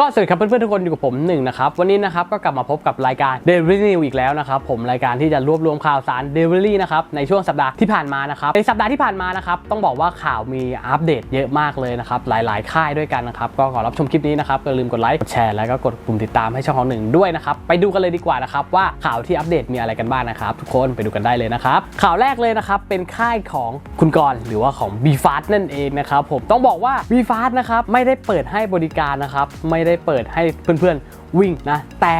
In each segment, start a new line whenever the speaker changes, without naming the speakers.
ก็สวัสดีครับเพื่อนๆทุกคนอยู่กับผมหนึ่งนะครับวันนี้นะครับก็กลับมาพบกับรายการ Daily News อีกแล้วนะครับผมรายการที่จะรวบรวมข่าวสาร Daily นะครับในช่วงสัปดาห์ที่ผ่านมานะครับในสัปดาห์ที่ผ่านมานะครับต้องบอกว่าข่าวมีอัปเดตเยอะมากเลยนะครับหลายๆ ค่ายด้วยกันนะครับก็ขอรับชมคลิปนี้นะครับอย่าลืมกดไลค์กดแชร์แล้วก็กดปุ่มติดตามให้ช่องของหนึ่งด้วยนะครับไปดูกันเลยดีกว่านะครับว่าข่าวที่อัปเดตมีอะไรกันบ้างนะครับทุกคนไปดูกันได้เลยนะครับข่าวแรกเลยนะครับเป็นค่ายของคุณกรหรือว่าของ b f a s t นั่นเองนะครับผมต้องบอกว่า b f a s t นะครับไม่ได้เปิดให้บริการนะครับไม่ได้เปิดให้เพื่อนๆวิ่งนะ แต่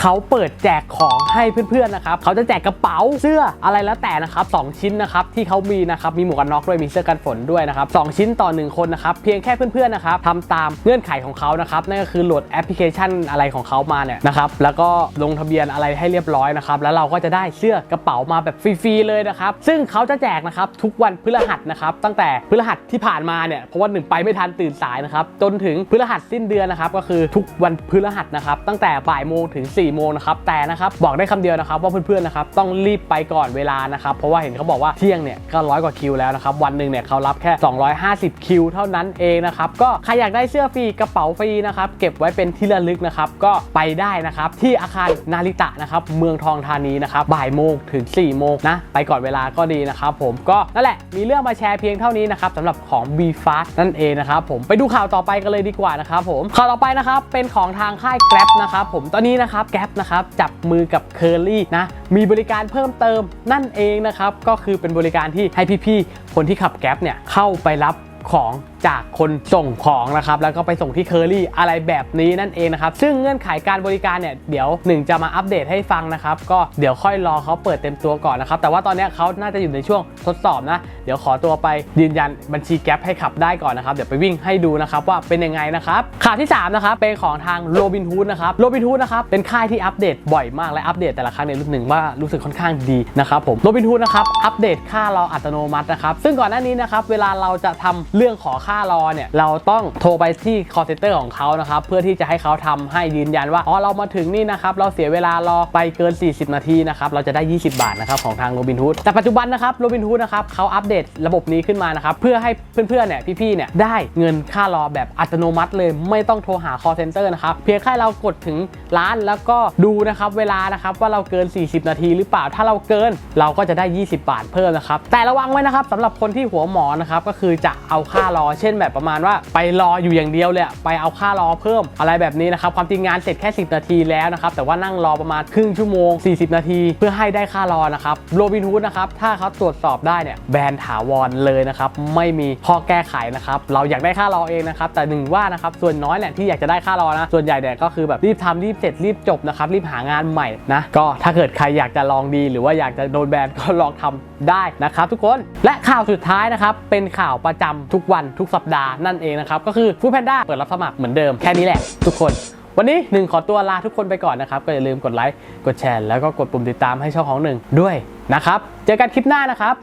เขาเปิดแจกของให้เพื่อนๆนะครับเขาจะแจกกระเป๋าเสื้ออะไรแล้วแต่นะครับสองชิ้นนะครับที่เขามีนะครับมีหมวกกันน็อกด้วยมีเสื้อกันฝนด้วยนะครับสองชิ้นต่อหนึ่งคนนะครับเพียงแค่เพื่อนๆนะครับทำตามเงื่อนไขของเขานะครับนั่นก็คือโหลดแอปพลิเคชันอะไรของเขามาเนี่ยนะครับแล้วก็ลงทะเบียนอะไรให้เรียบร้อยนะครับแล้วเราก็จะได้เสื้อกระเป๋ามาแบบฟรีๆเลยนะครับซึ่งเขาจะแจกนะครับทุกวันพฤหัสนะครับตั้งแต่พฤหัสที่ผ่านมาเนี่ยเพราะว่าหนึ่งไปไม่ทันตื่นสายนะครับจนถึงพฤหัสสิ้นเดือนนะครับก็คือทุกวันพฤหัสนะครับตั้งแต่บ่ายโมงถึง4โมงนะครับแต่นะครับบอกได้คำเดียวนะครับว่าเพื่อนๆนะครับต้องรีบไปก่อนเวลานะครับเพราะว่าเห็นเขาบอกว่าเที่ยงเนี่ยก็ร้อยกว่าคิวแล้วนะครับวันหนึ่งเนี่ยเขารับแค่ 250 คิวเท่านั้นเองนะครับก็ใครอยากได้เสื้อฟรีกระเป๋าฟรีนะครับเก็บไว้เป็นที่ระลึกนะครับก็ไปได้นะครับที่อาคารนาริตะนะครับเมืองทองธานีนะครับบ่ายโมงถึง4ี่โมงนะไปก่อนเวลาก็ดีนะครับผมก็นั่นแหละมีเรื่องมาแชร์เพียงเท่านี้นะครับสำหรับของ b f a s t นั่นเองนะครับผมไปดูข่าวต่อไปกันเลยดีกว่านะครับผมข่าวต่อไปนะครับเป็นของทางค่าย Grab นะครับผมตอนนี้นะครับ Grab นะครับจับมือกับ Curly นะมีบริการเพิ่มเติมนั่นเองนะครับก็คือเป็นบริการที่ให้พี่ๆคนที่ขับ Grab เนี่ยเข้าไปรับของจากคนส่งของนะครับแล้วก็ไปส่งที่เคอรี่อะไรแบบนี้นั่นเองนะครับซึ่งเงื่อนไขการบริการเนี่ยเดี๋ยวหนึ่งจะมาอัปเดตให้ฟังนะครับก็เดี๋ยวค่อยรอเขาเปิดเต็มตัวก่อนนะครับแต่ว่าตอนนี้เขาน่าจะอยู่ในช่วงทดสอบนะเดี๋ยวขอตัวไปยืนยันบัญชีแก๊ปให้ขับได้ก่อนนะครับเดี๋ยวไปวิ่งให้ดูนะครับว่าเป็นยังไงนะครับข่าวที่3นะครับเป็นของทางโรบินฮูดนะครับโรบินฮูดนะครับเป็นค่ายที่อัปเดตบ่อยมากและอัปเดตแต่ละครั้งเนี่ยรู้หนึ่งว่ารู้สึกค่อนข้างดีนะครับผมโรบินฮูดนะครับอัปเดตค่ารออัตโนมัตินะครับซึ่งก่อนหน้านี้นะครับเวลาเราจะทำเรื่องขอค่ารอเนี่ยเราต้องโทรไปที่ call center ของเขานะครับเพื่อที่จะให้เขาทำให้ยืนยันว่าอ๋อเรามาถึงนี่นะครับเราเสียเวลารอไปเกิน 40 นาทีนะครับเราจะได้ 20 บาทนะครับของทางโรบินฮูดแต่ปัจจุบันนะครับโรบินฮูดนะครับเขาอัปเดตระบบนี้ขึ้นมานะครับเพื่อให้เพื่อนๆเนี่ยพี่ๆเนี่ยได้เงินค่ารอแบบอัตโนมัติเลยไม่ต้องโทรหา call center นะครับเพียงแค่เรากดถึงร้านแล้วก็ดูนะครับเวลานะครับว่าเราเกิน 40 นาทีหรือเปล่าถ้าเราเกินเราก็จะได้ 20 บาทเพิ่มนะครับแต่ระวังไว้นะครับสำหรับคนที่หัวหมอนะครับก็คือจะเอาค่ารอเช่นแบบประมาณว่าไปรออยู่อย่างเดียวเลยไปเอาค่ารอเพิ่มอะไรแบบนี้นะครับความจริงงานเสร็จแค่ 10 นาทีแล้วนะครับแต่ว่านั่งรอประมาณครึ่งชั่วโมง 40 นาที เพื่อให้ได้ค่ารอนะครับโรบินฮูดนะครับถ้าเขาตรวจสอบได้เนี่ยแบนถาวรเลยนะครับไม่มีข้อแก้ไขนะครับเราอยากได้ค่ารอเองนะครับแต่หนึ่งว่านะครับส่วนน้อยเนี่ยที่อยากจะได้ค่ารอนะส่วนใหญ่เนี่ยก็คือแบบรีบทำรีบเสร็จรีบจบนะครับรีบหางานใหม่นะก็ถ้าเกิดใครอยากจะลองดี หรือว่าอยากจะโดนแบนก็ลองทำได้นะครับทุกคนและข่าวสุดท้ายนะครับเป็นข่าวประจำทุกวันทุกสัปดาห์นั่นเองนะครับ ก็คือฟู้ดแพนด้าเปิดรับสมัครเหมือนเดิมแค่นี้แหละทุกคน วันนี้หนึ่งขอตัวลาทุกคนไปก่อนนะครับ ก็อย่าลืมกดไลค์กดแชร์แล้วก็กดปุ่มติดตามให้ช่องของหนึ่งด้วยนะครับเจอกันคลิปหน้านะครับ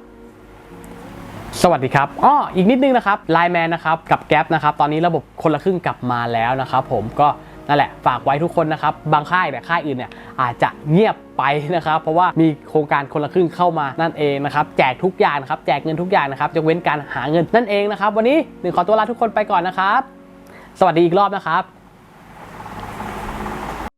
สวัสดีครับ อ้อ อีกนิดนึงนะครับ ไลแมนนะครับ กับแก๊ปนะครับ ตอนนี้ระบบคนละครึ่งกลับมาแล้วนะครับผม ก็ นั่นแหละฝากไว้ทุกคนนะครับ บางค่ายแต่ค่ายอื่นเนี่ยอาจจะเงียบไปนะครับ เพราะว่ามีโครงการคนละครึ่งเข้ามานั่นเองนะครับแจกทุกอย่างนะครับแจกเงินทุกอย่างนะครับยกเว้นการหาเงินนั่นเองนะครับ วันนี้หนึ่งขอตัวลาทุกคนไปก่อนนะครับ สวัสดีอีกรอบนะครับ